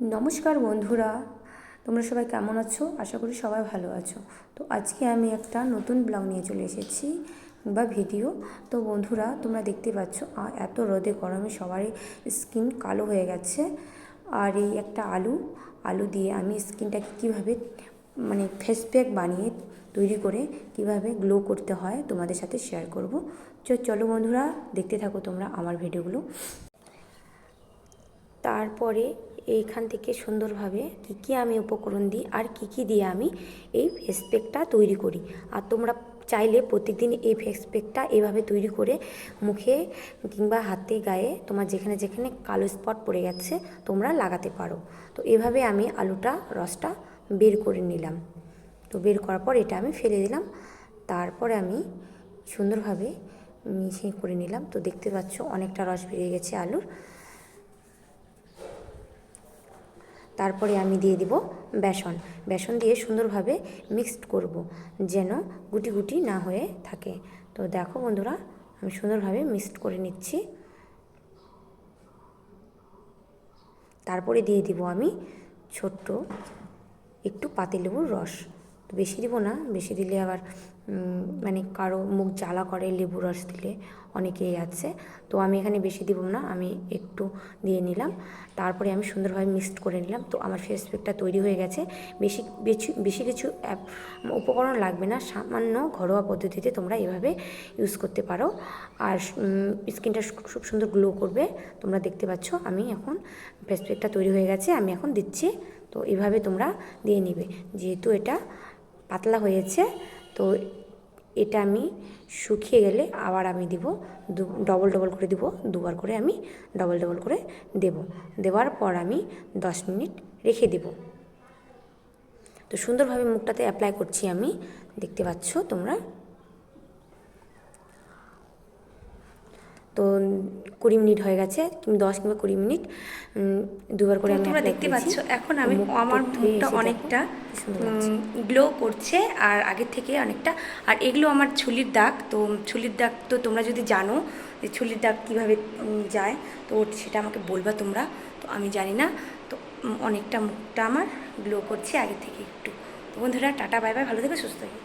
নমস্কার বন্ধুরা, তোমরা সবাই কেমন আছো? আশা করি সবাই ভালো আছো। তো আজকে আমি একটা নতুন ব্লগ নিয়ে চলে এসেছি বা ভিডিও। তো বন্ধুরা, তোমরা দেখতে পাচ্ছ এত রোদে গরমে সবারই স্কিন কালো হয়ে গেছে। আর এই একটা আলু আলু দিয়ে আমি স্কিনটাকে কীভাবে মানে ফেস প্যাক বানিয়ে তৈরি করে কীভাবে গ্লো করতে হয়, তোমাদের সাথে শেয়ার করব। চলো বন্ধুরা, দেখতে থাকো তোমরা আমার ভিডিওগুলো। তারপরে এইখান থেকে সুন্দরভাবে কী কী আমি উপকরণ দিই আর কী কী দিয়ে আমি এই ফেস প্যাকটা তৈরি করি। আর তোমরা চাইলে প্রত্যেকদিন এই ফেস প্যাকটা এভাবে তৈরি করে মুখে কিংবা হাতে, গায়ে, তোমার যেখানে যেখানে কালো স্পট পড়ে গেছে, তোমরা লাগাতে পারো। তো এভাবে আমি আলুটা, রসটা বের করে নিলাম। তো বের করার পর এটা আমি ফেলে দিলাম। তারপরে আমি সুন্দরভাবে মিশিয়ে করে নিলাম। তো দেখতে পাচ্ছ অনেকটা রস বেরিয়ে গেছে আলুর। তারপরে আমি দিয়ে দিব বেসন। বেসন দিয়ে সুন্দরভাবে মিক্সড করব, যেন গুটি গুটি না হয়ে থাকে। তো দেখো বন্ধুরা, আমি সুন্দরভাবে মিক্সড করে নিচ্ছি। তারপরে দিয়ে দিব আমি ছোট্ট একটু পাতিলেবুর রস। তো বেশি দিব না, বেশি দিলে আবার মানে কারও মুখ জ্বালা করে, লেবু রস দিলে অনেকেই আছে। তো আমি এখানে বেশি দিব না, আমি একটু দিয়ে নিলাম। তারপরে আমি সুন্দরভাবে মিক্সড করে নিলাম। তো আমার ফেস প্যাকটা তৈরি হয়ে গেছে। বেশি বেশি বেশি কিছু অ্যাপ- উপকরণ লাগবে না, সামান্য ঘরোয়া পদ্ধতিতে তোমরা এভাবে ইউজ করতে পারো। আর স্কিনটা খুব সুন্দর গ্লো করবে। তোমরা দেখতে পাচ্ছ, আমি এখন ফেস প্যাকটা তৈরি হয়ে গেছে, আমি এখন দিচ্ছি। তো এভাবে তোমরা দিয়ে নিবে। যেহেতু এটা পাতলা হয়েছে তো এটা আমি শুকিয়ে গেলে আবার আমি দিব ডবল ডবল করে দিব দুবার করে আমি ডবল ডবল করে দেব। দেওয়ার পর আমি দশ মিনিট রেখে দেব। তো সুন্দরভাবে মুখটাতে অ্যাপ্লাই করছি আমি দেখতে পাচ্ছ তোমরা? তো কুড়ি মিনিট হয়ে গেছে কিংবা দশ কিংবা কুড়ি মিনিট দুবার করে আমি তোমরা দেখতে পাচ্ছ এখন আমি আমার মুখটা অনেকটা। গ্লো করছে আর আগের থেকে অনেকটা। আর এগুলো আমার ছুলির দাগ, তো ছুলির দাগ তো তোমরা যদি জানো যে ছুলির দাগ কীভাবে যায়, তো সেটা আমাকে বলবা তোমরা, তো আমি জানি না। তো অনেকটা মুখটা আমার গ্লো করছে আগে থেকে একটু। তো বন্ধুরা, টাটা, বাই বাই, ভালো থেকে, সুস্থ থেকো।